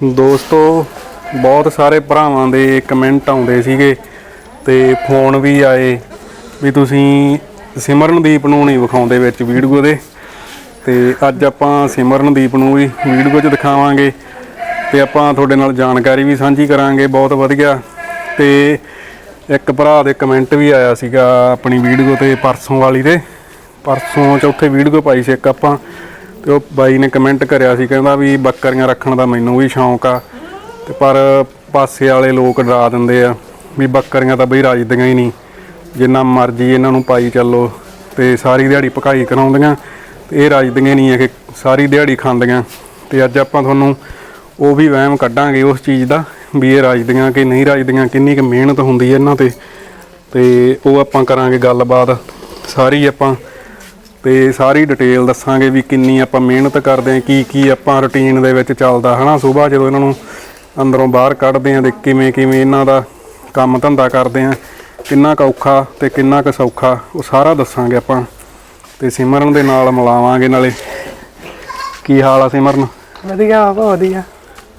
ਦੋਸਤੋ, ਬਹੁਤ ਸਾਰੇ ਭਰਾਵਾਂ ਦੇ ਕਮੈਂਟ ਆਉਂਦੇ ਸੀਗੇ ਤੇ ਫੋਨ ਵੀ ਆਏ ਵੀ ਤੁਸੀਂ ਸਿਮਰਨਦੀਪ ਨੂੰ ਨਹੀਂ ਵਿਖਾਉਂਦੇ ਵਿੱਚ ਵੀਡੀਓ ਦੇ। ਤੇ ਅੱਜ ਆਪਾਂ ਸਿਮਰਨਦੀਪ ਨੂੰ ਵੀ ਵੀਡੀਓ 'ਚ ਦਿਖਾਵਾਂਗੇ ਤੇ ਆਪਾਂ ਤੁਹਾਡੇ ਨਾਲ ਜਾਣਕਾਰੀ ਵੀ ਸਾਂਝੀ ਕਰਾਂਗੇ, ਬਹੁਤ ਵਧੀਆ। ਤੇ ਇੱਕ ਭਰਾ ਦੇ ਕਮੈਂਟ ਵੀ ਆਇਆ ਸੀਗਾ ਆਪਣੀ ਵੀਡੀਓ ਤੇ ਪਰਸੋਂ ਵਾਲੀ ਤੇ ਪਰਸੋਂ ਚੌਥੇ ਵੀਡੀਓ ਪਾਈ ਸੀ ਇੱਕ ਆਪਾਂ। ਤੇ ਉਹ ਬਾਈ ਨੇ ਕਮੈਂਟ ਕਰਿਆ ਸੀ, ਕਹਿੰਦਾ ਵੀ ਬੱਕਰੀਆਂ ਰੱਖਣ ਦਾ ਮੈਨੂੰ ਵੀ ਸ਼ੌਂਕ ਆ। ਤੇ ਪਰ ਪਾਸੇ ਵਾਲੇ ਲੋਕ ਡਰਾ ਦਿੰਦੇ ਆ ਵੀ ਬੱਕਰੀਆਂ ਤਾਂ ਬਈ ਰਾਜਦੀਆਂ ਹੀ ਨਹੀਂ। ਜਿੰਨਾ ਮਰਜ਼ੀ ਇਹਨਾਂ ਨੂੰ ਪਾਈ ਚੱਲੋ ਤੇ ਸਾਰੀ ਦਿਹਾੜੀ ਪਕਾਈ ਕਰਾਉਂਦੀਆਂ, ਤੇ ਇਹ ਰਾਜਦੀਆਂ ਨਹੀਂ ਹੈ ਕਿ ਸਾਰੀ ਦਿਹਾੜੀ ਖਾਂਦੀਆਂ। ਤੇ ਅੱਜ ਆਪਾਂ ਤੁਹਾਨੂੰ ਉਹ ਵੀ ਵਹਿਮ ਕੱਢਾਂਗੇ ਉਸ ਚੀਜ਼ ਦਾ ਵੀ ਇਹ ਰਾਜਦੀਆਂ ਕਿ ਨਹੀਂ ਰਾਜਦੀਆਂ, ਕਿੰਨੀ ਕੁ ਮਿਹਨਤ ਹੁੰਦੀ ਹੈ ਇਹਨਾਂ ਤੇ। ਤੇ ਉਹ ਆਪਾਂ ਕਰਾਂਗੇ ਗੱਲਬਾਤ। ਸਾਰੀ ਆਪਾਂ ਤੇ ਸਾਰੀ ਡਿਟੇਲ ਦੱਸਾਂਗੇ ਵੀ ਕਿੰਨੀ ਆਪਾਂ ਮਿਹਨਤ ਕਰਦੇ ਹਾਂ ਕੀ ਕੀ ਆਪਾਂ ਰੁਟੀਨ ਦੇ ਵਿੱਚ ਚੱਲਦਾ ਹਨਾ? ਸਵੇਰ ਜਦੋਂ ਇਹਨਾਂ ਨੂੰ ਅੰਦਰੋਂ ਬਾਹਰ ਕੱਢਦੇ ਹਾਂ ਤੇ ਕਿਵੇਂ ਕਿਵੇਂ ਇਹਨਾਂ ਦਾ ਕੰਮ ਧੰਦਾ ਕਰਦੇ ਹਾਂ ਕਿੰਨਾ ਕੁ ਔਖਾ ਤੇ ਕਿੰਨਾ ਕੁ ਸੌਖਾ ਉਹ ਸਾਰਾ ਦੱਸਾਂਗੇ ਆਪਾਂ। ਤੇ ਸਿਮਰਨ ਦੇ ਨਾਲ ਮਿਲਾਵਾਂਗੇ ਨਾਲੇ। ਕੀ ਹਾਲ ਆ ਸਿਮਰਨ? ਵਧੀਆ ਬਾਬਾ ਵਧੀਆ।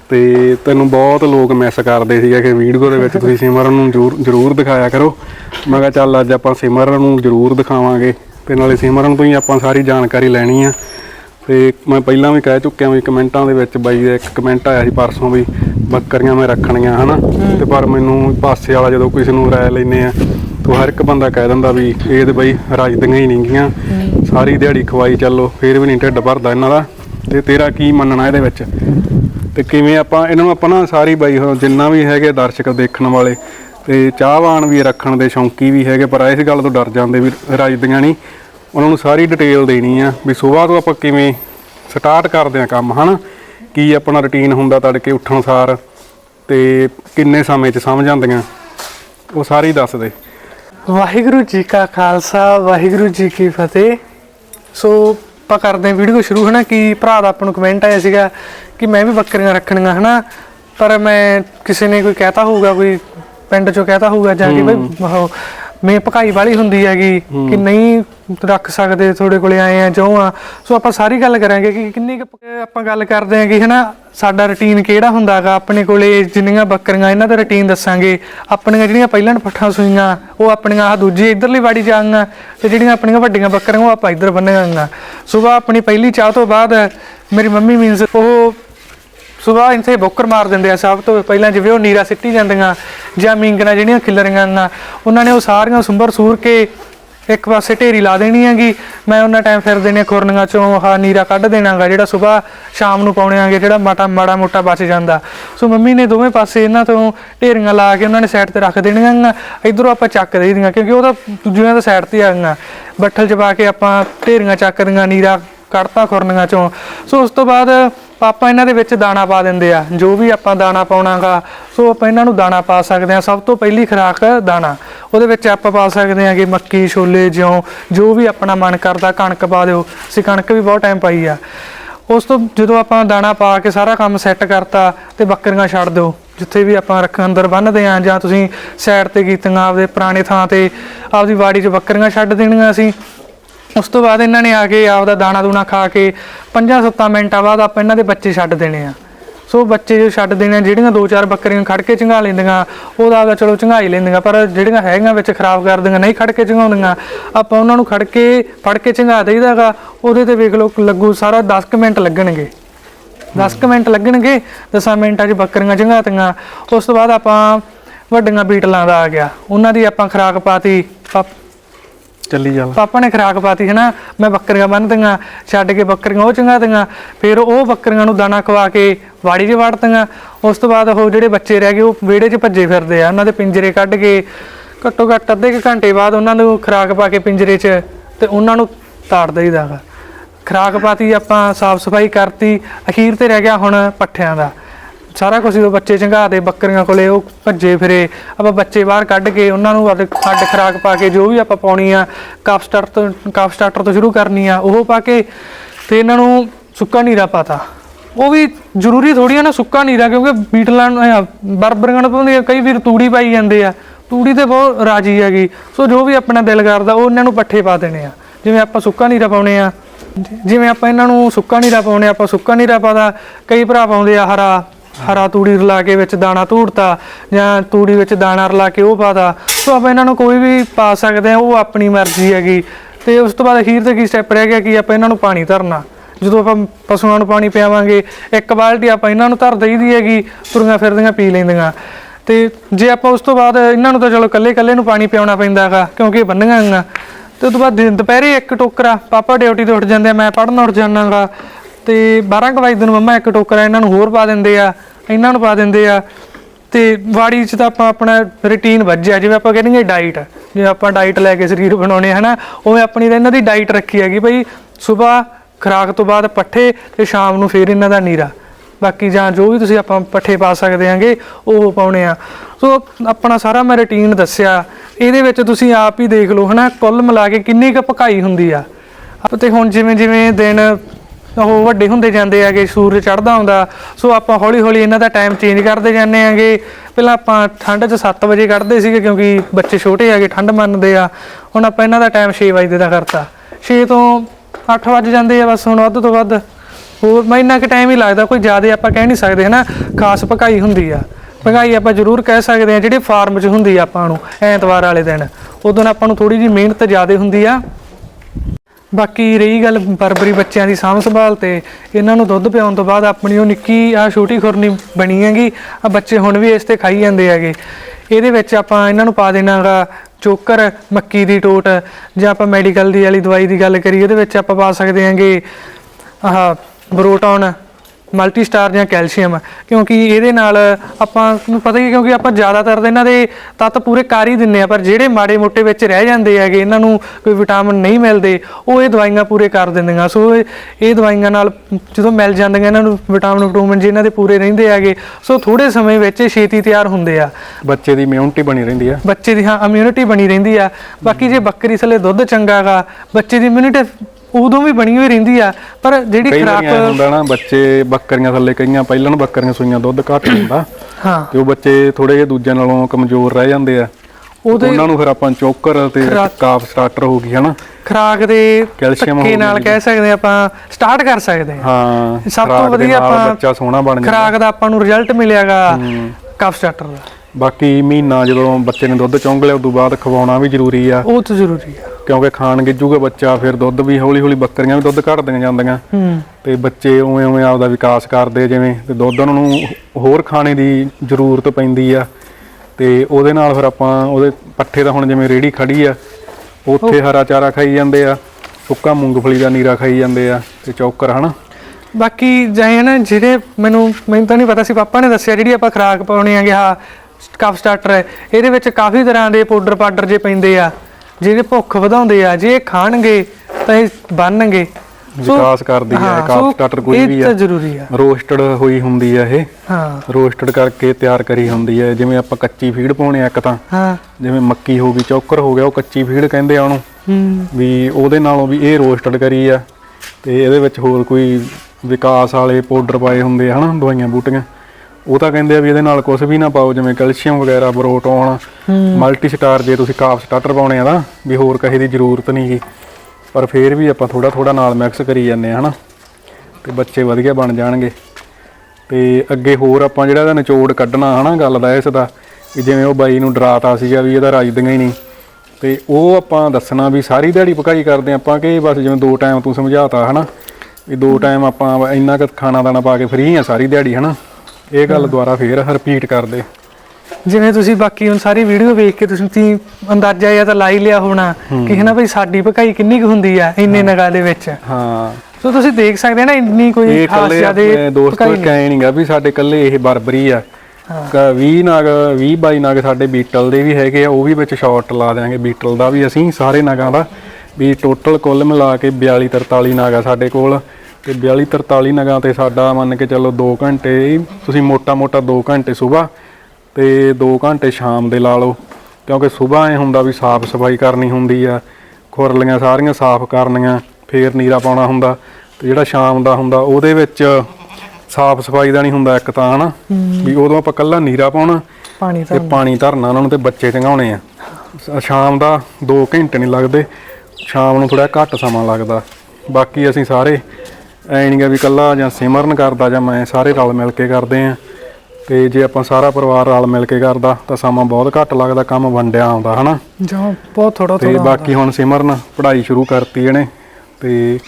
ਤੇ ਤੈਨੂੰ ਬਹੁਤ ਲੋਕ ਮਿਸ ਕਰਦੇ ਸੀਗੇ ਕਿ ਵੀਡੀਓ ਦੇ ਵਿੱਚ ਤੁਸੀਂ ਸਿਮਰਨ ਨੂੰ ਜ਼ਰੂਰ ਦਿਖਾਇਆ ਕਰੋ। ਮੈਂ ਕਿਹਾ ਚੱਲ ਅੱਜ ਆਪਾਂ ਸਿਮਰਨ ਨੂੰ ਜ਼ਰੂਰ ਦਿਖਾਵਾਂਗੇ। ਤੇ ਨਾਲੇ ਸਿਮਰਨ ਤੋਂ ਹੀ ਆਪਾਂ ਸਾਰੀ ਜਾਣਕਾਰੀ ਲੈਣੀ ਆ। ਤੇ ਮੈਂ ਪਹਿਲਾਂ ਵੀ ਕਹਿ ਚੁੱਕਿਆ ਵੀ ਕਮੈਂਟਾਂ ਦੇ ਵਿੱਚ ਬਾਈ ਦਾ ਇੱਕ ਕਮੈਂਟ ਆਇਆ ਸੀ ਪਰਸੋਂ ਵੀ ਬੱਕਰੀਆਂ ਮੈਂ ਰੱਖਣੀਆਂ ਹਨਾ? ਤੇ ਪਰ ਮੈਨੂੰ ਪਾਸੇ ਵਾਲਾ ਜਦੋਂ ਕਿਸੇ ਨੂੰ ਰਾਇ ਲੈਨੇ ਆ ਤੋ ਹਰ ਇੱਕ ਬੰਦਾ ਕਹਿ ਦਿੰਦਾ ਵੀ ਇਹ ਤੇ ਬਈ ਰਾਜਦੀਆਂ ਹੀ ਨਹੀਂ ਗੀਆਂ। ਸਾਰੀ ਦਿਹਾੜੀ ਖਵਾਈ ਚੱਲੋ ਫੇਰ ਵੀ ਨਹੀਂ ਢਿੱਡ ਭਰਦਾ ਇਹਨਾਂ ਦਾ। ਤੇ ਤੇਰਾ ਕੀ ਮੰਨਣਾ ਇਹਦੇ ਵਿੱਚ? ਤੇ ਕਿਵੇਂ ਆਪਾਂ ਇਹਨਾਂ ਨੂੰ ਆਪਾਂ ਨਾ ਸਾਰੀ ਬਾਈ ਜਿੰਨਾ ਵੀ ਹੈਗੇ ਦਰਸ਼ਕ ਦੇਖਣ ਵਾਲੇ ਤੇ ਚਾਹਵਾਨ ਵੀ ਰੱਖਣ ਦੇ ਸ਼ੌਂਕੀ ਵੀ ਹੈਗੇ, ਪਰ ਇਸ ਗੱਲ ਤੋਂ ਡਰ ਜਾਂਦੇ ਵੀ ਰਾਜਦੀਆਂ ਨਹੀਂ। ਉਹਨਾਂ ਨੂੰ ਸਾਰੀ ਡਿਟੇਲ ਦੇਣੀ ਆ ਵੀ ਸਵੇਰ ਤੋਂ ਆਪਾਂ ਕਿਵੇਂ ਸਟਾਰਟ ਕਰਦੇ ਆ ਕੰਮ, ਹਨਾ? ਕੀ ਆਪਣਾ ਰੁਟੀਨ ਹੁੰਦਾ ਤੜਕੇ ਉੱਠਣ ਸਾਰ ਤੇ ਕਿੰਨੇ ਸਮੇਂ 'ਚ ਸਮਝ ਜਾਂਦੀਆਂ ਉਹ ਸਾਰੀ ਦੱਸ ਦੇ ਵਾਹਿਗੁਰੂ ਜੀ ਕਾ ਖਾਲਸਾ, ਵਾਹਿਗੁਰੂ ਜੀ ਕੀ ਫਤਿਹ। ਸੋ ਆਪਾਂ ਕਰਦੇ ਹਾਂ ਵੀਡੀਓ ਸ਼ੁਰੂ, ਹਨਾ? ਕਿ ਭਰਾ ਦਾ ਆਪਾਂ ਨੂੰ ਕਮੈਂਟ ਆਇਆ ਸੀਗਾ ਕਿ ਮੈਂ ਵੀ ਬੱਕਰੀਆਂ ਰੱਖਣੀਆਂ, ਹਨਾ? ਪਰ ਮੈਂ ਕਿਸੇ ਨੇ ਕੋਈ ਕਹਿਤਾ ਹੋਊਗਾ, ਕੋਈ ਪਿੰਡ ਚੋਂ ਕਹਿਤਾ ਹੋਊਗਾ ਜਾਂ ਕਿ ਬਈ ਮੇ ਪਕਾਈ ਵਾਲੀ ਹੁੰਦੀ ਹੈਗੀ ਕਿ ਨਹੀਂ ਰੱਖ ਸਕਦੇ ਤੁਹਾਡੇ ਕੋਲੇ ਆਏ ਆ ਜੋ ਆ। ਸੋ ਆਪਾਂ ਸਾਰੀ ਗੱਲ ਕਰਾਂਗੇ ਕਿ ਕਿੰਨੀ ਆਪਾਂ ਗੱਲ ਕਰਦੇ ਹਾਂ ਕਿ ਹਨਾ ਸਾਡਾ ਰੁਟੀਨ ਕਿਹੜਾ ਹੁੰਦਾਗਾ ਆਪਣੇ ਕੋਲੇ ਜਿੰਨੀਆਂ ਬੱਕਰੀਆਂ ਇਹਨਾਂ ਦਾ ਰੁਟੀਨ ਦੱਸਾਂਗੇ। ਆਪਣੀਆਂ ਜਿਹੜੀਆਂ ਪਹਿਲਾਂ ਪੱਠਾਂ ਸੂਈਆਂ ਉਹ ਆਪਣੀਆਂ ਆ ਦੂਜੀ ਇਧਰਲੀ ਵਾੜੀ ਜਾਣਗੀਆਂ ਤੇ ਜਿਹੜੀਆਂ ਆਪਣੀਆਂ ਵੱਡੀਆਂ ਬੱਕਰੀਆਂ ਉਹ ਆਪਾਂ ਇੱਧਰ ਬੰਨਾਂਗੀਆਂ ਸਵੇਰ ਆਪਣੀ ਪਹਿਲੀ ਚਾਹ ਤੋਂ ਬਾਅਦ ਮੇਰੀ ਮੰਮੀ ਮੀਨਸ ਉਹ ਸਵੇਰ ਇੰਥੇ ਬੋਕਰ ਮਾਰ ਦਿੰਦੇ ਆ, ਸਭ ਤੋਂ ਪਹਿਲਾਂ ਜਿਵੇਂ ਉਹ ਨੀਰਾ ਸਿੱਟੀ ਜਾਂਦੀਆਂ ਜਾਂ ਮਿੰਗਣਾ ਜਿਹੜੀਆਂ ਖਿਲਰੀਆਂ ਨਾ, ਉਹਨਾਂ ਨੇ ਉਹ ਸਾਰੀਆਂ ਸੁੰਬਰ ਸੂਰ ਕੇ ਇੱਕ ਪਾਸੇ ਢੇਰੀ ਲਾ ਦੇਣੀ ਹੈਗੀ। ਮੈਂ ਉਹਨਾਂ ਟਾਈਮ ਫਿਰ ਦੇਣੇ ਖੁਰਨੀਆਂ ਚੋਂ ਆਹ ਨੀਰਾ ਕੱਢ ਦੇਣਾਗਾ, ਜਿਹੜਾ ਸਵੇਰ ਸ਼ਾਮ ਨੂੰ ਪਾਉਣੇ ਆਗੇ, ਜਿਹੜਾ ਮਾਟਾ ਮਾੜਾ ਮੋਟਾ ਬਚ ਜਾਂਦਾ। ਸੋ ਮੰਮੀ ਨੇ ਦੋਵੇਂ ਪਾਸੇ ਇਹਨਾਂ ਤੋਂ ਢੇਰੀਆਂ ਲਾ ਕੇ ਉਹਨਾਂ ਨੇ ਸਾਈਡ ਤੇ ਰੱਖ ਦੇਣੀਆਂ ਇਧਰੋਂ ਆਪਾਂ ਚੱਕ ਦੇਈਆਂ ਕਿਉਂਕਿ ਉਹ ਤਾਂ ਦੂਜਿਆਂ ਦਾ ਸਾਈਡ ਤੇ ਆਗੀਆਂ ਬੱਠਲ ਚ ਪਾ ਕੇ ਆਪਾਂ ਢੇਰੀਆਂ ਚੱਕ ਦੀਆਂ, ਨੀਰਾ ਕੱਢਤਾ ਖੁਰਨੀਆਂ ਚੋਂ। ਸੋ ਉਸ ਤੋਂ ਬਾਅਦ ਪਾਪਾ ਇਹਨਾਂ ਦੇ ਵਿੱਚ ਦਾਣਾ ਪਾ ਦਿੰਦੇ ਆ, ਜੋ ਵੀ ਆਪਾਂ ਦਾਣਾ ਪਾਉਣਾਗਾ, ਸੋ ਆਪਾਂ ਇਹਨਾਂ ਨੂੰ ਦਾਣਾ ਪਾ ਸਕਦੇ ਆ ਸਭ ਤੋਂ ਪਹਿਲੀ ਖੁਰਾਕ ਦਾਣਾ, ਉਹਦੇ ਵਿੱਚ ਆਪਾਂ ਪਾ ਸਕਦੇ ਆ ਕਿ ਮੱਕੀ, ਛੋਲੇ, ਜਿਉਂ, ਜੋ ਵੀ ਆਪਣਾ ਮਨ ਕਰਦਾ ਕਣਕ ਪਾ ਦਿਓ। ਅਸੀਂ ਕਣਕ ਵੀ ਬਹੁਤ ਟਾਈਮ ਪਾਈ ਆ। ਉਸ ਤੋਂ ਜਦੋਂ ਆਪਾਂ ਦਾਣਾ ਪਾ ਕੇ ਸਾਰਾ ਕੰਮ ਸੈੱਟ ਕਰਤਾ ਤੇ ਬੱਕਰੀਆਂ ਛੱਡ ਦਿਓ, ਜਿੱਥੇ ਵੀ ਆਪਾਂ ਰੱਖ ਅੰਦਰ ਬੰਨਦੇ ਆ ਜਾਂ ਤੁਸੀਂ ਸਾਈਡ ਤੇ ਕੀਤੀਆਂ, ਆਪਦੇ ਪੁਰਾਣੇ ਥਾਂ ਤੇ ਆਪਦੀ ਵਾੜੀ 'ਚ ਬੱਕਰੀਆਂ ਛੱਡ ਦੇਣੀਆਂ ਅਸੀਂ ਉਸ ਤੋਂ ਬਾਅਦ ਇਹਨਾਂ ਨੇ ਆ ਕੇ ਆਪਦਾ ਦਾਣਾ ਦੂਣਾ ਖਾ ਕੇ 5-7 ਮਿੰਟਾਂ ਬਾਅਦ ਆਪਾਂ ਇਹਨਾਂ ਦੇ ਬੱਚੇ ਛੱਡ ਦੇਣੇ ਆ। ਸੋ ਬੱਚੇ ਜੋ ਛੱਡ ਦੇਣੇ ਆ, ਜਿਹੜੀਆਂ ਦੋ ਚਾਰ ਬੱਕਰੀਆਂ ਖੜ ਕੇ ਚੰਗਾ ਲੈਂਦੀਆਂ ਉਹਦਾ ਆਪਦਾ ਚਲੋ ਚੰਗਾਈ ਲੈਂਦੀਆਂ ਪਰ ਜਿਹੜੀਆਂ ਹੈਗੀਆਂ ਵਿੱਚ ਖਰਾਬ ਕਰ ਦਿੰਦੀਆਂ ਨਹੀਂ ਖੜ ਕੇ ਚੰਗਾਉਂਦੀਆਂ ਆਪਾਂ ਉਹਨਾਂ ਨੂੰ ਖੜ ਕੇ ਫੜ ਕੇ ਚੰਗਾ ਦੇਈਦਾਗਾ ਉਹਦੇ ਤੇ ਵੇਖ ਲਓ ਲੱਗੂ ਸਾਰਾ 10 ਕੁ ਮਿੰਟ ਲੱਗਣਗੇ। 10 ਕੁ ਮਿੰਟ ਲੱਗਣਗੇ 10 ਮਿੰਟਾਂ 'ਚ ਬੱਕਰੀਆਂ ਚੰਗਾਤੀਆਂ। ਉਸ ਤੋਂ ਬਾਅਦ ਆਪਾਂ ਵੱਡੀਆਂ ਬੀਟਲਾਂ ਦਾ ਆ ਗਿਆ। ਉਹਨਾਂ ਦੀ ਆਪਾਂ ਖਰਾਕ ਪਾਤੀ ਪਾ- ਚੱਲੀ ਚੱਲ ਪਾਪਾ ਨੇ ਖਰਾਕ ਪਾਤੀ ਹੈ ਨਾ, ਮੈਂ ਬੱਕਰੀਆਂ ਬੰਨ੍ਹਦੀਆਂ ਛੱਡ ਕੇ ਬੱਕਰੀਆਂ ਉਹ ਚੰਗਾ ਚੰਗਾਤੀਆਂ ਫਿਰ ਉਹ ਬੱਕਰੀਆਂ ਨੂੰ ਦਾਣਾ ਖਵਾ ਕੇ ਵਾੜੀ 'ਚ ਵੜਤੀਆਂ, ਉਸ ਤੋਂ ਬਾਅਦ ਉਹ ਜਿਹੜੇ ਬੱਚੇ ਰਹਿ ਗਏ, ਉਹ ਵਿਹੜੇ 'ਚ ਭੱਜੇ ਫਿਰਦੇ ਆ, ਉਹਨਾਂ ਦੇ ਪਿੰਜਰੇ ਕੱਢ ਕੇ, ਘੱਟੋ ਘੱਟ ਅੱਧੇ ਕੁ ਘੰਟੇ ਬਾਅਦ ਉਹਨਾਂ ਨੂੰ ਖਰਾਕ ਪਾ ਕੇ ਪਿੰਜਰੇ 'ਚ ਤੇ ਉਹਨਾਂ ਨੂੰ ਤਾੜ ਦਈਦਾਗਾ ਖਰਾਕ ਪਾਤੀ, ਆਪਾਂ ਸਾਫ਼ ਸਫ਼ਾਈ ਕਰਤੀ, ਅਖੀਰ ਤੇ ਰਹਿ ਗਿਆ ਹੁਣ ਪੱਠਿਆਂ ਦਾ। ਸਾਰਾ ਕੁਝ ਜਦੋਂ ਬੱਚੇ ਚੰਗਾ ਦੇ ਬੱਕਰੀਆਂ ਕੋਲੇ ਉਹ ਭੱਜੇ ਫਿਰੇ। ਆਪਾਂ ਬੱਚੇ ਬਾਹਰ ਕੱਢ ਕੇ ਉਹਨਾਂ ਨੂੰ ਅੱਡ ਅੱਡ ਖਰਾਕ ਪਾ ਕੇ ਜੋ ਵੀ ਆਪਾਂ ਪਾਉਣੀ ਆ ਕਾਫ ਸਟਾਰਟ ਤੋਂ ਕਾਫ ਸਟਾਰਟਰ ਤੋਂ ਸ਼ੁਰੂ ਕਰਨੀ ਆ ਉਹ ਪਾ ਕੇ ਤੇ ਇਹਨਾਂ ਨੂੰ ਸੁੱਕਾ ਨੀਰਾ ਪਾਤਾ। ਉਹ ਵੀ ਜ਼ਰੂਰੀ ਥੋੜੀ ਆ ਨਾ ਸੁੱਕਾ ਨੀਰਾ ਕਿਉਂਕਿ ਬੀਟਲਾਂ ਨੂੰ ਐਂ ਬਰਬਰੀਆਂ ਨੂੰ ਪਾਉਂਦੇ ਆ, ਕਈ ਵੀਰ ਤੂੜੀ ਪਾਈ ਜਾਂਦੇ ਆ। ਤੂੜੀ ਤੇ ਬਹੁਤ ਰਾਜੀ ਹੈਗੀ। ਸੋ ਜੋ ਵੀ ਆਪਣਾ ਦਿਲ ਕਰਦਾ ਉਹ ਇਹਨਾਂ ਨੂੰ ਪੱਠੇ ਪਾ ਦੇਣੇ ਆ। ਜਿਵੇਂ ਆਪਾਂ ਸੁੱਕਾ ਨੀਰਾ ਪਾਉਣੇ ਆ ਜਿਵੇਂ ਆਪਾਂ ਇਹਨਾਂ ਨੂੰ ਸੁੱਕਾ ਨੀਰਾ ਪਾਉਣੇ ਆਪਾਂ ਸੁੱਕਾ ਨੀਰਾ ਪਾਦਾ ਕਈ ਭਰਾ ਪਾਉਂਦੇ ਆ ਹਰਾ। ਹਰਾ ਤੂੜੀ ਰਲਾ ਕੇ ਵਿੱਚ ਦਾਣਾ ਧੂੜਤਾ ਜਾਂ ਤੂੜੀ ਵਿੱਚ ਦਾਣਾ ਰਲਾ ਕੇ ਉਹ ਪਾਤਾ, ਸੋ ਆਪਾਂ ਇਹਨਾਂ ਨੂੰ ਕੋਈ ਵੀ ਪਾ ਸਕਦੇ ਆ ਉਹ ਆਪਣੀ ਮਰਜ਼ੀ ਹੈਗੀ। ਤੇ ਉਸ ਤੋਂ ਬਾਅਦ ਅਖੀਰ ਤੇ ਕੀ ਸਟੈਪ ਰਹਿ ਗਿਆ ਕਿ ਆਪਾਂ ਇਹਨਾਂ ਨੂੰ ਪਾਣੀ ਧਰਨਾ। ਜਦੋਂ ਆਪਾਂ ਪਸ਼ੂਆਂ ਨੂੰ ਪਾਣੀ ਪਿਆਵਾਂਗੇ, ਇੱਕ ਬਾਲਟੀ ਆਪਾਂ ਇਹਨਾਂ ਨੂੰ ਧਰ ਦਈਦੀ ਹੈਗੀ, ਤੁਰੀਆਂ ਫਿਰਦੀਆਂ ਪੀ ਲੈਂਦੀਆਂ। ਤੇ ਜੇ ਆਪਾਂ ਉਸ ਤੋਂ ਬਾਅਦ ਇਹਨਾਂ ਨੂੰ ਤਾਂ ਚਲੋ ਕੱਲੇ ਕੱਲੇ ਨੂੰ ਪਾਣੀ ਪਿਆਉਣਾ ਪੈਂਦਾ ਹੈਗਾ, ਕਿਉਂਕਿ ਇਹ ਬੰਨੀਆਂ ਹੈਗੀਆਂ ਤੇ ਉਸ ਤੋਂ ਬਾਅਦ ਦੁਪਹਿਰੇ ਇੱਕ ਟੋਕਰਾ, ਪਾਪਾ ਡਿਊਟੀ ਤੋਂ ਉੱਠ ਜਾਂਦੇ ਆ, ਮੈਂ ਪੜਨ ਉੱਠ ਜਾਂਦਾਗਾ। ਤੇ 12 ਕੁ ਵਜੇ ਨੂੰ ਮੰਮਾ ਇੱਕ ਟੋਕਰਾ ਇਹਨਾਂ ਨੂੰ ਹੋਰ ਪਾ ਦਿੰਦੇ ਆ, ਇਹਨਾਂ ਨੂੰ ਪਾ ਦਿੰਦੇ ਆ। ਤੇ ਵਾੜੀ 'ਚ ਤਾਂ ਆਪਾਂ ਆਪਣਾ ਰੁਟੀਨ ਵੱਜਿਆ, ਜਿਵੇਂ ਆਪਾਂ ਕਹਿੰਦੇ ਹਾਂ ਡਾਈਟ ਜਿਵੇਂ ਆਪਾਂ ਡਾਈਟ ਲੈ ਕੇ ਸਰੀਰ ਬਣਾਉਣੇ ਹਨਾ, ਉਵੇਂ ਆਪਣੀ ਤਾਂ ਇਹਨਾਂ ਦੀ ਡਾਈਟ ਰੱਖੀ ਹੈਗੀ ਬਈ ਸਵੇਰ ਖੁਰਾਕ ਤੋਂ ਬਾਅਦ ਪੱਠੇ ਤੇ ਸ਼ਾਮ ਨੂੰ ਫੇਰ ਇਹਨਾਂ ਦਾ ਨੀਰਾ। ਬਾਕੀ ਜਾਂ ਜੋ ਵੀ ਤੁਸੀਂ ਆਪਾਂ ਪੱਠੇ ਪਾ ਸਕਦੇ ਆਂਗੇ, ਉਹ ਪਾਉਣੇ ਆ। ਸੋ ਆਪਣਾ ਸਾਰਾ ਮੈਂ ਰੁਟੀਨ ਦੱਸਿਆ। ਇਹਦੇ ਵਿੱਚ ਤੁਸੀਂ ਆਪ ਹੀ ਦੇਖ ਲਓ, ਹਨਾ, ਕੁੱਲ ਮਿਲਾ ਕੇ ਕਿੰਨੀ ਕੁ ਪਕਾਈ ਹੁੰਦੀ ਆ। ਤੇ ਹੁਣ ਜਿਵੇਂ ਜਿਵੇਂ ਦਿਨ ਉਹ ਵੱਡੇ ਹੁੰਦੇ ਜਾਂਦੇ ਆਗੇ, ਸੂਰਜ ਚੜ੍ਹਦਾ ਹੁੰਦਾ। ਸੋ ਆਪਾਂ ਹੌਲੀ ਹੌਲੀ ਇਹਨਾਂ ਦਾ ਟਾਈਮ ਚੇਂਜ ਕਰਦੇ ਜਾਂਦੇ ਆਗੇ। ਪਹਿਲਾਂ ਆਪਾਂ ਠੰਡ 'ਚ 7 ਵਜੇ ਕੱਢਦੇ ਸੀਗੇ ਕਿਉਂਕਿ ਬੱਚੇ ਛੋਟੇ ਆਗੇ, ਠੰਡ ਮੰਨਦੇ ਆ। ਹੁਣ ਆਪਾਂ ਇਹਨਾਂ ਦਾ ਟਾਈਮ 6 ਵਜੇ ਦਾ ਕਰਤਾ। 6 ਤੋਂ 8 ਵਜ ਜਾਂਦੇ ਆ ਬਸ, ਹੁਣ ਵੱਧ ਤੋਂ ਵੱਧ। ਹੋਰ ਮੈਂ ਇੰਨਾ ਕੁ ਟਾਈਮ ਹੀ ਲੱਗਦਾ, ਕੋਈ ਜ਼ਿਆਦਾ ਆਪਾਂ ਕਹਿ ਨਹੀਂ ਸਕਦੇ, ਹਨਾ? ਖਾਸ ਪਕਾਈ ਹੁੰਦੀ ਆ। ਪਕਾਈ ਆਪਾਂ ਜ਼ਰੂਰ ਕਹਿ ਸਕਦੇ ਆ, ਜਿਹੜੇ ਫਾਰਮ 'ਚ ਹੁੰਦੀ ਆ ਆਪਾਂ ਨੂੰ, ਐਤਵਾਰ ਵਾਲੇ ਦਿਨ। ਉਦੋਂ ਆਪਾਂ ਨੂੰ ਥੋੜੀ ਜਿਹੀ ਮਿਹਨਤ ਜ਼ਿਆਦਾ ਹੁੰਦੀ ਆ। ਬਾਕੀ ਰਹੀ ਗੱਲ ਬਰਬਰੀ ਬੱਚਿਆਂ ਦੀ ਸਾਂਭ ਸੰਭਾਲ ਤੇ, ਇਹਨਾਂ ਨੂੰ ਦੁੱਧ ਪਿਆਉਣ ਤੋਂ ਬਾਅਦ ਆਪਣੀ ਉਹ ਨਿੱਕੀ ਆ ਛੋਟੀ ਖੁਰਨੀ ਬਣੀ ਹੈਗੀ ਆ ਬੱਚੇ ਹੁਣ ਵੀ ਇਸ ਤੇ ਖਾਈ ਜਾਂਦੇ ਹੈਗੇ। ਇਹਦੇ ਵਿੱਚ ਆਪਾਂ ਇਹਨਾਂ ਨੂੰ ਪਾ ਦੇਣਾਗਾ ਚੋਕਰ, ਮੱਕੀ ਦੀ ਟੋਟ, ਜਾਂ ਆਪਾਂ ਮੈਡੀਕਲ ਦੀ ਵਾਲੀ ਦਵਾਈ ਦੀ ਗੱਲ ਕਰੀਏ ਇਹਦੇ ਵਿੱਚ ਆਪਾਂ ਪਾ ਸਕਦੇ ਹਾਂਗੇ ਆਹ ਬਰੋਟਨ ਮਲਟੀ ਸਟਾਰ ਜਾਂ ਕੈਲਸ਼ੀਅਮ ਕਿਉਂਕਿ ਇਹਦੇ ਨਾਲ ਆਪਾਂ ਨੂੰ ਪਤਾ ਹੀ ਹੈ ਕਿਉਂਕਿ ਆਪਾਂ ਜ਼ਿਆਦਾਤਰ ਇਹਨਾਂ ਦੇ ਤੱਤ ਪੂਰੇ ਕਰ ਹੀ ਦਿੰਨੇ ਆ ਪਰ ਜਿਹੜੇ ਮਾੜੇ ਮੋਟੇ ਵਿੱਚ ਰਹਿ ਜਾਂਦੇ ਹੈਗੇ ਇਹਨਾਂ ਨੂੰ ਕੋਈ ਵਿਟਾਮਿਨ ਨਹੀਂ ਮਿਲਦੇ ਉਹ ਇਹ ਦਵਾਈਆਂ ਪੂਰੇ ਕਰ ਦਿੰਦੀਆਂ ਸੋ ਇਹ ਦਵਾਈਆਂ ਨਾਲ ਜਦੋਂ ਮਿਲ ਜਾਂਦੀਆਂ ਇਹਨਾਂ ਨੂੰ ਵਿਟਾਮਿਨ ਵਿਟਾਮਿਨ ਜੀ ਇਹਨਾਂ ਦੇ ਪੂਰੇ ਰਹਿੰਦੇ ਹੈਗੇ ਸੋ ਥੋੜੇ ਸਮੇਂ ਵਿੱਚ ਛੇਤੀ ਤਿਆਰ ਹੁੰਦੇ ਆ। ਬੱਚੇ ਦੀ ਇਮਿਊਨਿਟੀ ਬਣੀ ਰਹਿੰਦੀ ਆ। ਬੱਚੇ ਦੀ ਹਾਂ ਇਮਿਊਨਿਟੀ ਬਣੀ ਰਹਿੰਦੀ ਆ। ਬਾਕੀ ਜੇ ਬੱਕਰੀ ਥੱਲੇ ਦੁੱਧ ਚੰਗਾਗਾ ਬੱਚੇ ਦੀ ਇਮਿਊਨਿਟੀ ਉਦੋਂ ਵੀ ਬਣੀ ਹੋਈ ਰਹਿੰਦੀ ਆ ਪਰ ਜਿਹੜੀ ਕਈ ਵਾਰੀ ਐਂ ਖਰਾਕ ਹੁੰਦਾ ਨਾ ਬੱਚੇ ਬੱਕਰੀਆਂ ਥੱਲੇ ਕਈਆਂ ਪਹਿਲਾਂ ਨੂੰ ਬੱਕਰੀਆਂ ਸੂਈਆਂ ਦੁੱਧ ਘੱਟ ਹੁੰਦਾ। ਹਾਂ। ਤੇ ਉਹ ਬੱਚੇ ਥੋੜੇ ਜਿਹੇ ਦੂਜਿਆਂ ਨਾਲੋਂ ਕਮਜ਼ੋਰ ਰਹਿ ਜਾਂਦੇ ਆ। ਉਹਦੇ ਉਹਨਾਂ ਨੂੰ ਫਿਰ ਆਪਾਂ ਚੋਕਰ ਤੇ ਖੁਰਾਕ- ਕਾਫ ਸਟਾਰਟਰ ਹੋ ਗਈ ਹਨਾ? ਖਰਾਕ ਦੇ ਕੈਲਸ਼ੀਅਮ ਧੱਕੇ ਨਾਲ ਕਹਿ ਸਕਦੇ ਹਾਂ ਆਪਾਂ ਸਟਾਰਟ ਕਰ ਸਕਦੇ ਹਾਂ। ਹਾਂ ਸਭ ਤੋਂ ਖੁਰਾਕ ਦੇ ਵਧੀਆ ਨਾਲ ਆਪਾਂ ਬੱਚਾ ਸੋਹਣਾ ਬਣ ਜਾਂਦਾ। ਖਰਾਕ ਦਾ ਆਪਾਂ ਨੂੰ ਰਿਜ਼ਲਟ ਮਿਲਿਆਗਾ ਕਫ ਸਟਾਰਟਰ ਦਾ। ਬਾਕੀ ਮਹੀਨਾ ਜਦੋਂ ਬੱਚੇ ਨੇ ਦੁੱਧ ਚੁੰਗ ਲਿਆ ਉਦੋਂ ਬਾਅਦ ਖਵਾਉਣਾ ਵੀ ਜ਼ਰੂਰੀ ਆ। ਉਹ ਤਾਂ ਜ਼ਰੂਰੀ ਆ। ਕਿਉਂਕਿ ਖਾਣ ਗਿੱਜੂਗਾ ਬੱਚਾ ਫਿਰ ਦੁੱਧ ਵੀ ਹੌਲੀ ਹੌਲੀ ਬੱਕਰੀਆਂ ਵੀ ਦੁੱਧ ਘਟਦੀਆਂ ਜਾਂਦੀਆਂ। ਹੂੰ। ਤੇ ਬੱਚੇ ਉਵੇਂ ਉਵੇਂ ਆਪਦਾ ਵਿਕਾਸ ਕਰਦੇ ਜਿਵੇਂ ਤੇ ਦੁੱਧ ਉਹਨਾਂ ਨੂੰ ਹੋਰ ਖਾਣੇ ਦੀ ਜ਼ਰੂਰਤ ਪੈਂਦੀ ਆ। ਤੇ ਉਹਦੇ ਨਾਲ ਫਿਰ ਆਪਾਂ ਉਹਦੇ ਪੱਠੇ ਦਾ ਹੁਣ ਜਿਵੇਂ ਰੇੜੀ ਖੜੀ ਆ ਉੱਥੇ ਹਰਾ ਚਾਰਾ ਖਾਈ ਜਾਂਦੇ ਆ ਸੁੱਕਾ ਮੂੰਗਫਲੀ ਦਾ ਨੀਰਾ ਖਾਈ ਜਾਂਦੇ ਆ ਤੇ ਚੌਕਰ ਹਨਾ? ਬਾਕੀ ਜਾਏ ਨਾ ਜਿਹੜੇ ਮੈਨੂੰ ਮੈਨੂੰ ਤਾਂ ਨਹੀਂ ਪਤਾ ਸੀ ਪਾਪਾ ਨੇ ਦੱਸਿਆ ਜਿਹੜੀ ਆਪਾਂ ਖਰਾਕ ਪਾਉਣੀ ਆਗੇ ਹਾਂ ਕਫ ਸਟਾਰਟਰ ਹੈ। ਇਹਦੇ ਵਿੱਚ ਕਾਫੀ ਤਰ੍ਹਾਂ ਦੇ ਪਾਊਡਰ ਪਾਊਡਰ ਜੇ ਪੈਂਦੇ ਆ ਜਿਹੜੇ ਭੁੱਖ ਵਧਾਉਂਦੇ ਆ ਜੇ ਇਹ ਖਾਣਗੇ ਤਾਂ ਇਹ ਬਣਨਗੇ। ਵਿਕਾਸ ਕਰਦੀ ਹਾਂ, ਕਾਫ ਸਟਾਰਟਰ ਕੋਈ ਇਹ ਵੀ ਤਾਂ ਆ ਜ਼ਰੂਰੀ ਆ। ਰੋਸਟਡ ਹੋਈ ਹੁੰਦੀ ਆ ਇਹ। ਹਾਂ। ਰੋਸਟਡ ਕਰਕੇ ਤਿਆਰ ਕਰੀ ਹੁੰਦੀ ਹੈ ਜਿਵੇਂ ਆਪਾਂ ਕੱਚੀ ਫੀਡ ਪਾਉਣੇ ਆ ਇੱਕ ਤਾਂ। ਹਾਂ। ਜਿਵੇਂ ਮੱਕੀ ਹੋ ਗਈ ਚੌਕਰ ਹੋ ਗਿਆ ਉਹ ਕੱਚੀ ਫੀਡ ਕਹਿੰਦੇ ਆ ਉਹਨੂੰ। ਹੂੰ। ਵੀ ਉਹਦੇ ਨਾਲੋਂ ਵੀ ਇਹ ਰੋਸਟਡ ਕਰੀ ਆ। ਤੇ ਇਹਦੇ ਵਿੱਚ ਹੋਰ ਕੋਈ ਵਿਕਾਸ ਵਾਲੇ ਪਾਊਡਰ ਪਾਏ ਹੁੰਦੇ ਆ ਹਨਾ ਦਵਾਈਆਂ ਬੂਟੀਆਂ। ਉਹ ਤਾਂ ਕਹਿੰਦੇ ਆ ਵੀ ਇਹਦੇ ਨਾਲ ਕੁਝ ਵੀ ਨਾ ਪਾਓ ਜਿਵੇਂ ਕੈਲਸ਼ੀਅਮ ਵਗੈਰਾ ਬਰੋਟੋਨ ਮਲਟੀ ਸਟਾਰ ਜੇ ਤੁਸੀਂ ਕਾਫ ਸਟਾਰਟਰ ਪਾਉਣੇ ਆ ਤਾਂ ਵੀ ਹੋਰ ਕਹੇ ਦੀ ਜ਼ਰੂਰਤ ਨਹੀਂਗੀ ਪਰ ਫੇਰ ਵੀ ਆਪਾਂ ਥੋੜਾ ਥੋੜਾ ਨਾਲ ਮਿਕਸ ਕਰੀ ਜਾਂਦੇ ਆ ਹਨਾ। ਤੇ ਬੱਚੇ ਵਧੀਆ ਬਣ ਜਾਣਗੇ। ਤੇ ਅੱਗੇ ਹੋਰ ਆਪਾਂ ਜਿਹੜਾ ਇਹਦਾ ਨਿਚੋੜ ਕੱਢਣਾ ਹਨਾ ਗੱਲ ਦਾ ਇਸ ਦਾ ਵੀ ਜਿਵੇਂ ਉਹ ਬਾਈ ਨੂੰ ਡਰਾਤਾ ਸੀਗਾ ਵੀ ਇਹਦਾ ਰੱਜਦੀਆਂ ਹੀ ਨਹੀਂ। ਤੇ ਉਹ ਆਪਾਂ ਦੱਸਣਾ ਵੀ ਸਾਰੀ ਦਿਹਾੜੀ ਪਕਾਈ ਕਰਦੇ ਆਪਾਂ ਕਿ ਬਸ ਜਿਵੇਂ ਦੋ ਟਾਈਮ ਤੂੰ ਸਮਝਾਤਾ ਹਨਾ। ਵੀ ਦੋ ਟਾਈਮ ਆਪਾਂ ਇੰਨਾ ਕੁ ਖਾਣਾ ਦਾਣਾ ਪਾ ਕੇ ਫ੍ਰੀ ਆ ਸਾਰੀ ਦਿਹਾੜੀ ਹਨਾ। ਇਹ ਗੱਲ ਦੁਬਾਰਾ ਫੇਰ ਰਿਪੀਟ ਕਰਦੇ ਜਿਵੇਂ ਤੁਸੀਂ ਬਾਕੀ ਹੁਣ ਸਾਰੀ ਵੀਡੀਓ ਵੇਖ ਕੇ ਤੁਸੀਂ ਤੀ ਅੰਦਾਜ਼ਾ ਜਾਂ ਤਾਂ ਲਾ ਹੀ ਲਿਆ ਹੋਣਾ ਕਿ ਹੈ ਨਾ ਭਈ ਸਾਡੀ ਭਕਾਈ ਕਿੰਨੀ ਕੁ ਹੁੰਦੀ ਆ ਇੰਨੇ ਨਗਾ ਦੇ ਵਿੱਚ। ਹਾਂ। ਸੋ ਤੁਸੀਂ ਦੇਖ ਸਕਦੇ ਨਾ ਇੰਨੀ ਕੋਈ ਖਾਸ ਜ਼ਿਆਦੇ ਦੋਸਤੋ। ਕਹਿ ਨਹੀਂਗਾ ਵੀ ਸਾਡੇ ਕੱਲੇ ਇਹ ਬਰਬਰੀ ਆ। ਹਾਂ। 20 ਨਗ 20 22 ਨਗ ਸਾਡੇ ਬੀਟਲ ਦੇ ਵੀ ਹੈਗੇ ਆ ਉਹ ਵੀ ਵਿੱਚ ਸ਼ਾਰਟ ਲਾ ਦਿਆਂਗੇ। ਬੀਟਲ ਦਾ ਵੀ ਅਸੀਂ ਸਾਰੇ ਨਗਾਂ ਦਾ ਵੀ ਟੋਟਲ ਕੁੱਲ ਮਿਲਾ ਕੇ 42 43 ਨਗ ਆ ਸਾਡੇ ਕੋਲ। ਤੇ 42 43 ਨਗਾਂ ਤੇ ਸਾਡਾ ਮੰਨ ਕੇ ਚੱਲੋ 2 ਘੰਟੇ ਤੁਸੀਂ ਮੋਟਾ ਮੋਟਾ 2 ਘੰਟੇ ਸਵੇਰ ਤੇ 2 ਘੰਟੇ ਸ਼ਾਮ ਦੇ ਲਾ ਲਓ। ਕਿਉਂਕਿ ਸਵੇਰ ਐ ਹੁੰਦਾ ਵੀ ਸਾਫ਼ ਸਫ਼ਾਈ ਕਰਨੀ ਹੁੰਦੀ ਆ ਖੁਰਲੀਆਂ ਸਾਰੀਆਂ ਸਾਫ਼ ਕਰਨੀਆਂ ਫੇਰ ਨੀਰਾ ਪਾਉਣਾ ਹੁੰਦਾ। ਤੇ ਜਿਹੜਾ ਸ਼ਾਮ ਦਾ ਹੁੰਦਾ ਉਹਦੇ ਵਿੱਚ ਸਾਫ਼ ਸਫ਼ਾਈ ਦਾ ਨਹੀਂ ਹੁੰਦਾ ਇੱਕ ਤਾਂ ਹਨਾ? ਵੀ ਉਦੋਂ ਆਪਾਂ ਕੱਲਾ ਨੀਰਾ ਪਾਉਣਾ ਪਾਣੀ ਤੇ ਪਾਣੀ ਧਰਨਾ ਉਹਨਾਂ ਨੂੰ ਤੇ ਬੱਚੇ ਚੰਗਾਉਣੇ ਆ। ਸ਼ਾਮ ਦਾ 2 ਘੰਟੇ ਨਹੀਂ ਲੱਗਦੇ ਸ਼ਾਮ ਨੂੰ ਥੋੜਾ ਘੱਟ ਸਮਾਂ ਲੱਗਦਾ। ਬਾਕੀ ਅਸੀਂ ਸਾਰੇ ਐ ਨਹੀਂ ਗਾ ਵੀ ਕੱਲਾ ਜਾਂ ਸਿਮਰਨ ਕਰਦਾ ਜਾਂ ਮੈਂ ਸਾਰੇ ਰਲ ਮਿਲ ਕੇ ਕਰਦੇ ਆ। ਤੇ ਜੇ ਆਪਾਂ ਸਾਰਾ ਪਰਿਵਾਰ ਰਲ ਮਿਲ ਕੇ ਕਰਦਾ ਤਾਂ ਸਮਾਂ ਬਹੁਤ ਘੱਟ ਲੱਗਦਾ ਕੰਮ ਵੰਡਿਆ ਆਉਂਦਾ ਹਨਾ? ਜਾਂ ਬਹੁਤ ਥੋੜਾ ਤੇ ਥੋੜਾ ਬਾਕੀ ਹੁਣ ਸਿਮਰਨ ਪੜ੍ਹਾਈ ਸ਼ੁਰੂ ਕਰਤੀ ਇਹਨੇ ਤੇ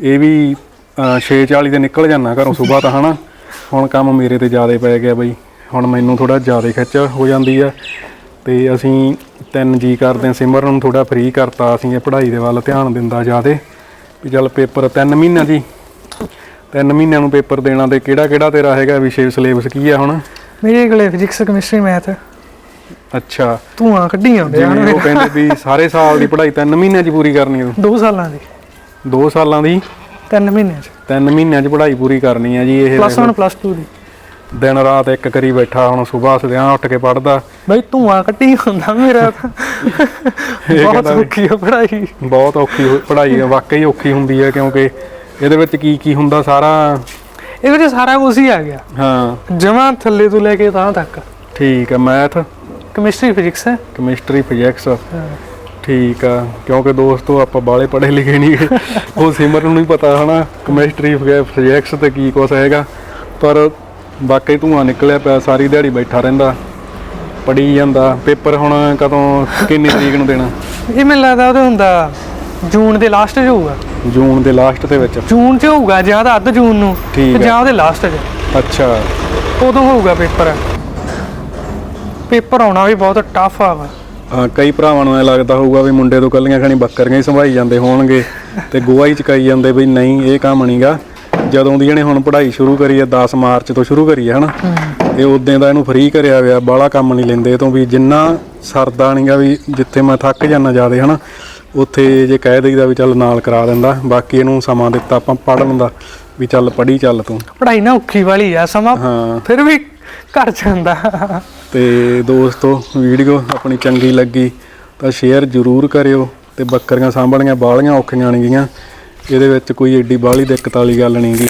ਇਹ ਵੀ 6:40 ਤੇ ਨਿਕਲ ਜਾਣਾ ਘਰੋਂ ਸਵੇਰ ਤਾਂ ਹਨਾ? ਹੁਣ ਕੰਮ ਮੇਰੇ ਤੇ ਜ਼ਿਆਦਾ ਪੈ ਗਿਆ ਬਈ ਹੁਣ ਮੈਨੂੰ ਥੋੜਾ ਜ਼ਿਆਦਾ ਖਿੱਚ ਹੋ ਜਾਂਦੀ ਆ। ਤੇ ਅਸੀਂ ਤਿੰਨ ਜੀ ਕਰਦੇ ਹਾਂ ਸਿਮਰਨ ਨੂੰ ਥੋੜਾ ਫ੍ਰੀ ਕਰਤਾ ਅਸੀਂ ਇਹ ਪੜ੍ਹਾਈ ਦੇ ਵੱਲ ਧਿਆਨ ਦਿੰਦਾ ਜ਼ਿਆਦੇ। ਵੀ ਚੱਲ ਪੇਪਰ ਤਿੰਨ ਮਹੀਨਿਆਂ ਦੀ ਤਿੰਨ ਮਹੀਨਿਆਂ ਨੂੰ ਪੇਪਰ ਦੇਣਾ ਤੇ ਕਿਹੜਾ ਕਿਹੜਾ ਤੇਰਾ ਹੈਗਾ ਵਿਸ਼ੇ ਸਿਲੇਬਸ ਕੀ ਆ ਹੁਣ? ਮੇਰੇ ਕੋਲੇ ਫਿਜ਼ਿਕਸ ਕੈਮਿਸਟਰੀ ਮੈਥ। ਅੱਛਾ। ਧੂਆਂ ਕੱਢੀ ਆਉਂਦੇ ਆ ਉਹ ਕਹਿੰਦੇ ਵੀ ਸਾਰੇ ਸਾਲ ਦੀ ਪੜ੍ਹਾਈ ਤਿੰਨ ਮਹੀਨਿਆਂ 'ਚ ਪੂਰੀ ਕਰਨੀ ਆ। ਦੋ ਸਾਲਾਂ ਦੀ। ਦੋ ਸਾਲਾਂ ਦੀ? ਤਿੰਨ ਮਹੀਨਿਆਂ ਚ। ਤਿੰਨ ਮਹੀਨਿਆਂ 'ਚ ਪੜ੍ਹਾਈ ਪੂਰੀ ਕਰਨੀ ਆ ਜੀ ਇਹ। ਪਲੱਸ 1 ਪਲੱਸ 2 ਦੀ। ਦਿਨ ਰਾਤ ਇੱਕ ਕਰੀ ਬੈਠਾ ਹੁਣ ਸਵੇਰ ਸਦਿਆਂ ਉੱਠ ਕੇ ਪੜਦਾ ਬਈ ਧੂਆਂ ਕੱਢੀ ਹੁੰਦਾ ਮੇਰਾ ਤਾਂ। ਬਹੁਤ ਔਖੀ ਆ ਪੜਾਈ ਬਹੁਤ ਔਖੀ ਹੋ- ਪੜ੍ਹਾਈ ਆ ਵਾਕਈ ਔਖੀ ਹੁੰਦੀ ਹੈ ਕਿਉਂਕਿ ਇਹਦੇ ਵਿੱਚ ਕੀ ਕੀ ਹੁੰਦਾ ਸਾਰਾ? ਇਹ ਵਿੱਚ ਸਾਰਾ ਕੁਝ ਹੀ ਆ ਗਿਆ। ਹਾਂ। ਜਮਾ ਥੱਲੇ ਤੋਂ ਲੈ ਕੇ ਤਾਂ ਤੱਕ। ਠੀਕ ਆ ਮੈਥ? ਕੈਮਿਸਟਰੀ ਫਿਜ਼ਿਕਸ ਹੈ। ਕੈਮਿਸਟਰੀ ਫਿਜ਼ਿਕਸ ਹਾਂ। ਠੀਕ ਆ ਕਿਉਂਕਿ ਦੋਸਤੋ ਆਪਾਂ ਬਾਲੇ ਪੜ੍ਹੇ ਲਿਖੇ ਨਹੀਂ। ਉਹ ਸਿਮਰਨ ਨੂੰ ਨਹੀਂ ਪਤਾ ਹਨਾ ਕੈਮਿਸਟਰੀ ਫਿਜ਼ਿਕਸ ਤੇ ਕੀ ਕੁਛ ਹੈਗਾ। ਪਰ ਵਾਕਈ ਧੂਆਂ ਨਿਕਲਿਆ ਪਿਆ ਸਾਰੀ ਦਿਹਾੜੀ ਬੈਠਾ ਰਹਿੰਦਾ। ਪੜੀ ਜਾਂਦਾ। ਪੇਪਰ ਹੁਣ ਕਦੋਂ ਕਿੰਨੀ ਤਰੀਕ ਨੂੰ ਦੇਣਾ? ਇਹ ਮੈਨੂੰ ਲੱਗਦਾ ਉਹਦੇ ਹੁੰਦਾ। ਜੂਨ ਦੇ ਲਾਸਟ 'ਚ ਹੋਊਗਾ? ਜੂਨ ਦੇ ਲਾਸਟ ਦੇ ਵਿੱਚ। ਜੂਨ 'ਚ ਹੋਊਗਾ ਜਾਂ ਤਾਂ ਅੱਧ ਜੂਨ ਨੂੰ ਠੀਕ ਤੇ ਹੈ। ਜਾਂ ਉਹਦੇ ਲਾਸਟ 'ਚ। ਅੱਛਾ। ਉਦੋਂ ਹੋਊਗਾ ਪੇਪਰ। ਪੇਪਰ ਆਉਣਾ ਵੀ ਬਹੁਤ ਟਫ ਆ ਵਾ। ਹਾਂ ਕਈ ਭਰਾਵਾਂ ਨੂੰ ਐ ਲੱਗਦਾ ਹੋਊਗਾ ਵੀ ਮੁੰਡੇ ਤੋਂ ਕੱਲੀਆਂ ਖਾਣੀ ਬੱਕਰੀਆਂ ਹੀ ਸੰਭਾਈ ਜਾਂਦੇ ਹੋਣਗੇ ਤੇ ਗੋਆ ਹੀ ਚਕਾਈ ਜਾਂਦੇ ਬਈ ਨਹੀਂ ਇਹ ਕੰਮ ਨਹੀਂਗਾ। ਜਦੋਂ ਦੀ ਇਹਨੇ ਹੁਣ ਪੜ੍ਹਾਈ ਸ਼ੁਰੂ ਕਰੀ ਹੈ 10 ਮਾਰਚ ਤੋਂ ਸ਼ੁਰੂ ਕਰੀ ਹੈ ਹਨਾ? ਇਹ ਉਦੋਂ ਦਾ ਇਹਨੂੰ ਫ੍ਰੀ ਕਰਿਆ ਹੋਇਆ ਬਾਹਲਾ ਕੰਮ ਨਹੀਂ ਲੈਂਦੇ। ਇਹ ਤੋਂ ਵੀ ਜਿੰਨਾ ਸਰਦਾ ਨਹੀਂਗਾ ਵੀ ਜਿੱਥੇ ਮੈਂ ਥੱਕ ਜਾਣਾ ਜ਼ਿਆਦੇ ਹਨਾ? ਉੱਥੇ ਜੇ ਕਹਿ ਦਈਦਾ ਵੀ ਚੱਲ ਨਾਲ ਕਰਾ ਦਿੰਦਾ ਬਾਕੀ ਇਹਨੂੰ ਸਮਾਂ ਦਿੱਤਾ ਆਪਾਂ ਪੜ੍ਹਨ ਦਾ ਵੀ ਚੱਲ ਪੜ੍ਹੀ ਚੱਲ ਤੂੰ। ਪੜਾਈ ਨਾ ਔਖੀ ਵਾਲੀ ਆ ਸਮਾਂ ਹਾਂ। ਫਿਰ ਵੀ ਘਰ ਜਾਂਦਾ ਤੇ ਦੋਸਤੋ ਵੀਡੀਓ ਆਪਣੀ ਚੰਗੀ ਲੱਗੀ ਤਾਂ ਸ਼ੇਅਰ ਜ਼ਰੂਰ ਕਰਿਓ ਤੇ ਬੱਕਰੀਆਂ ਸਾਂਭਣੀਆਂ ਬਾਲੀਆਂ ਔਖੀਆਂ ਨਹੀਂ ਗੀਆਂ ਇਹਦੇ ਵਿੱਚ ਕੋਈ ਏਡੀ ਬਾਲੀ ਦਿੱਕਤ ਵਾਲੀ ਗੱਲ ਨਹੀਂ ਗੀ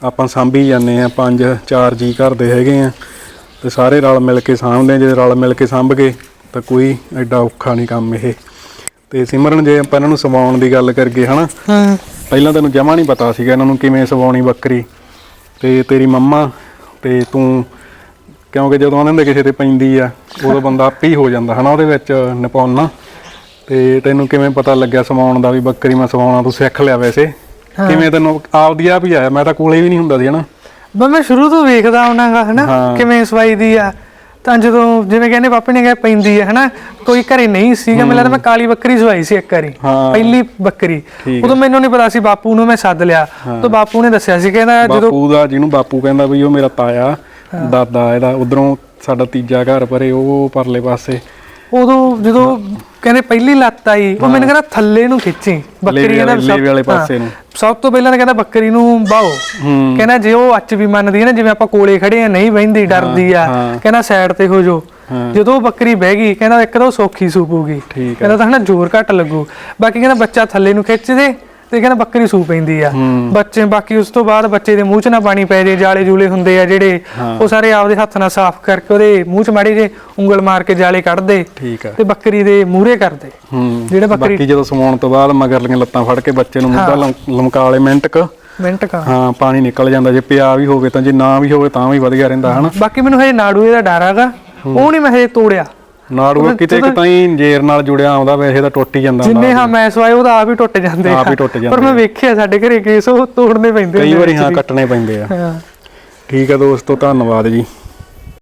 ਆਪਾਂ ਸਾਂਭੀ ਜਾਂਦੇ ਆ ਪੰਜ ਚਾਰ ਜੀ ਘਰ ਦੇ ਹੈਗੇ ਆ ਤੇ ਸਾਰੇ ਰਲ ਮਿਲ ਕੇ ਸਾਂਭਦੇ ਆ ਜੇ ਰਲ ਮਿਲ ਕੇ ਸਾਂਭ ਗਏ ਤਾਂ ਕੋਈ ਐਡਾ ਔਖਾ ਨਹੀਂ ਕੰਮ ਇਹ। ਤੇ ਸਿਮਰਨ ਜੇ ਆਪਾਂ ਇਹਨਾਂ ਨੂੰ ਸਵਾਉਣ ਦੀ ਗੱਲ ਕਰਗੇ ਹਨਾ? ਹਾਂ। ਪਹਿਲਾਂ ਤੈਨੂੰ ਜਮਾ ਨਹੀਂ ਪਤਾ ਸੀਗਾ ਇਹਨਾਂ ਨੂੰ ਕਿਵੇਂ ਸਵਾਉਣੀ ਬੱਕਰੀ। ਤੇ ਤੇਰੀ ਮੰਮਾ ਤੇ ਤੂੰ ਕਿਉਂਕਿ ਜਦੋਂ ਉਹਨਾਂ ਦੇ ਕਿਸੇ ਤੇ ਪੈਂਦੀ ਆ ਉਦੋਂ ਬੰਦਾ ਆਪੇ ਹੀ ਹੋ ਜਾਂਦਾ ਹਨਾ ਉਹਦੇ ਵਿੱਚ ਨਿਪੁੰਨ ਤੇ ਤੈਨੂੰ ਕਿਵੇਂ ਪਤਾ ਲੱਗਿਆ ਸਵਾਉਣ ਦਾ ਵੀ ਬੱਕਰੀ ਮੈਂ ਸਵਾਉਣਾ ਤੂੰ ਸਿੱਖ ਲਿਆ ਵੈਸੇ? ਕਿਵੇਂ ਤੈਨੂੰ ਆਪਦੀ ਆਪ ਹੀ ਆਇਆ? ਮੈਂ ਤਾਂ ਕੋਲੇ ਵੀ ਨਹੀਂ ਹੁੰਦਾ ਸੀ ਹਨਾ? ਮੈਂ ਸ਼ੁਰੂ ਤੋਂ ਵੇਖਦਾ ਆਉਣਾਗਾ ਹਨਾ। ਕਿਵੇਂ ਸਵਾਈ ਦੀ ਆ? ਤਾਂ ਜਦੋਂ ਜਿਵੇਂ ਕਹਿੰਦੇ ਪਾਪੇ ਨੇ ਕਿਹਾ ਪੈਂਦੀ ਆ ਹਨਾ? ਕੋਈ ਘਰੇ ਨਹੀਂ ਸੀਗਾ ਮੈਨੂੰ ਲੱਗਦਾ ਮੈਂ ਕਾਲੀ ਬੱਕਰੀ ਸਵਾਈ ਸੀ ਇੱਕ ਵਾਰੀ ਹਾਂ। ਪਹਿਲੀ ਬੱਕਰੀ। ਉਦੋਂ ਮੈਨੂੰ ਨਹੀਂ ਪਤਾ ਸੀ ਬਾਪੂ ਨੂੰ ਮੈਂ ਸੱਦ ਲਿਆ। ਤਾਂ ਬਾਪੂ ਨੇ ਦੱਸਿਆ ਸੀ ਕਹਿੰਦਾ ਜਦੋਂ ਬਾਪੂ ਦਾ ਜਿਹਨੂੰ ਬਾਪੂ ਕਹਿੰਦਾ ਵੀ ਉਹ ਮੇਰਾ ਤਾਇਆ ਦਾਦਾ ਇਹਦਾ ਉਧਰੋਂ ਸਾਡਾ ਤੀਜਾ ਘਰ ਪਰੇ ਉਹ ਪਰਲੇ ਪਾਸੇ। ਉਦੋਂ ਜਦੋਂ ਕਹਿੰਦੇ ਪਹਿਲੀ ਲੱਤ ਆਈ। ਉਹ ਮੈਨੂੰ ਕਹਿੰਦਾ ਥੱਲੇ ਨੂੰ ਖਿੱਚੀ ਬੱਕਰੀ ਵਾਲੇ- ਸਭ- ਵਾਲੇ ਪਾਸੇ ਨੂੰ। ਸਭ ਤੋਂ ਪਹਿਲਾਂ ਤਾਂ ਕਹਿੰਦਾ ਬੱਕਰੀ ਨੂੰ ਬਾਹੋ। ਹੂੰ। ਕਹਿੰਦਾ ਜੇ ਉਹ ਅੱਚ ਵੀ ਮੰਨਦੀ ਹੈ ਨਾ ਜਿਵੇਂ ਆਪਾਂ ਕੋਲੇ ਖੜੇ ਆ ਨਹੀਂ ਬਹਿੰਦੀ ਡਰਦੀ ਆ। ਕਹਿੰਦਾ ਸਾਈਡ ਤੇ ਹੋ ਜੋ। ਜਦੋਂ ਉਹ ਬੱਕਰੀ ਬਹਿ ਗਈ ਕਹਿੰਦਾ ਇੱਕ ਤਾਂ ਸੌਖੀ ਸੂਪੂਗੀ। ਕਹਿੰਦਾ ਤਾਂ ਹਨਾ ਜ਼ੋਰ ਘੱਟ ਲੱਗੂ। ਬਾਕੀ ਕਹਿੰਦਾ ਬੱਚਾ ਥੱਲੇ ਨੂੰ ਖਿੱਚ ਦੇ। ਤੇ ਕਹਿੰਦਾ ਬੱਕਰੀ ਸੂ ਪੈਂਦੀ ਆ। ਬੱਚੇ ਬਾਕੀ ਉਸ ਤੋਂ ਬਾਅਦ ਬੱਚੇ ਦੇ ਮੂੰਹ 'ਚ ਨਾ ਪਾਣੀ ਪੈ ਜੇ ਜਾਲੇ ਜੂਲੇ ਹੁੰਦੇ ਆ ਜਿਹੜੇ। ਉਹ ਸਾਰੇ ਆਪਦੇ ਹੱਥ ਨਾਲ ਸਾਫ਼ ਕਰਕੇ ਉਹਦੇ ਮੂੰਹ 'ਚ ਮਾੜੀ ਜੇ ਉਂਗਲ ਮਾਰ ਕੇ ਜਾਲੇ ਕੱਢ ਦੇ ਠੀਕ ਆ। ਤੇ ਬੱਕਰੀ ਦੇ ਮੂਹਰੇ ਕਰਦੇ ਜਿਹੜੇ ਬੱਕਰੀ- ਬਾਕੀ ਜਦੋਂ ਸਮਾਉਣ ਤੋਂ ਬਾਅਦ ਮਗਰਲੀਆਂ ਲੱਤਾਂ ਫੜ ਕੇ ਬੱਚੇ ਨੂੰ ਮੁੱਦਾ ਲਮਕਾ ਵਾਲੇ ਮਿੰਟ ਕ। ਮਿੰਟ ਕਾ ਹਾਂ। ਪਾਣੀ ਨਿਕਲ ਜਾਂਦਾ ਜੇ ਪਿਆ ਵੀ ਹੋਵੇ ਤਾਂ ਜੇ ਨਾ ਵੀ ਹੋਵੇ ਤਾਂ ਵੀ ਵਧੀਆ ਰਹਿੰਦਾ ਹਨਾ? ਬਾਕੀ ਮੈਨੂੰ ਹਜੇ ਨਾੜੂਏ ਦਾ ਡਰ ਹੈਗਾ। ਉਹ ਨਹੀਂ ਮੈਂ ਹਜੇ ਤੋੜਿਆ। ਨਾੜੂ ਕਿਤੇ ਕਿਤੇ ਹੀ ਜੇਰ ਨਾਲ ਜੁੜਿਆ ਆਉਂਦਾ ਵੈਸੇ ਤਾਂ ਟੁੱਟ ਹੀ ਜਾਂਦਾ ਜਿੰਨੇ ਹਾਂ ਮੈਂ ਸਵਾਏ ਉਹਦਾ ਆਪ ਹੀ ਟੁੱਟ ਜਾਂਦੇ ਆਪ ਹੀ ਆ। ਟੁੱਟ ਜਾਂਦੇ ਪਰ ਮੈਂ ਵੇਖਿਆ ਸਾਡੇ ਘਰੇ ਕੇਸ ਉਹ ਤੋੜਨੇ ਪੈਂਦੇ ਕਈ ਵਾਰੀ ਹਾਂ। ਕੱਟਣੇ ਪੈਂਦੇ ਆ। ਠੀਕ ਆ ਦੋਸਤੋ ਧੰਨਵਾਦ ਜੀ।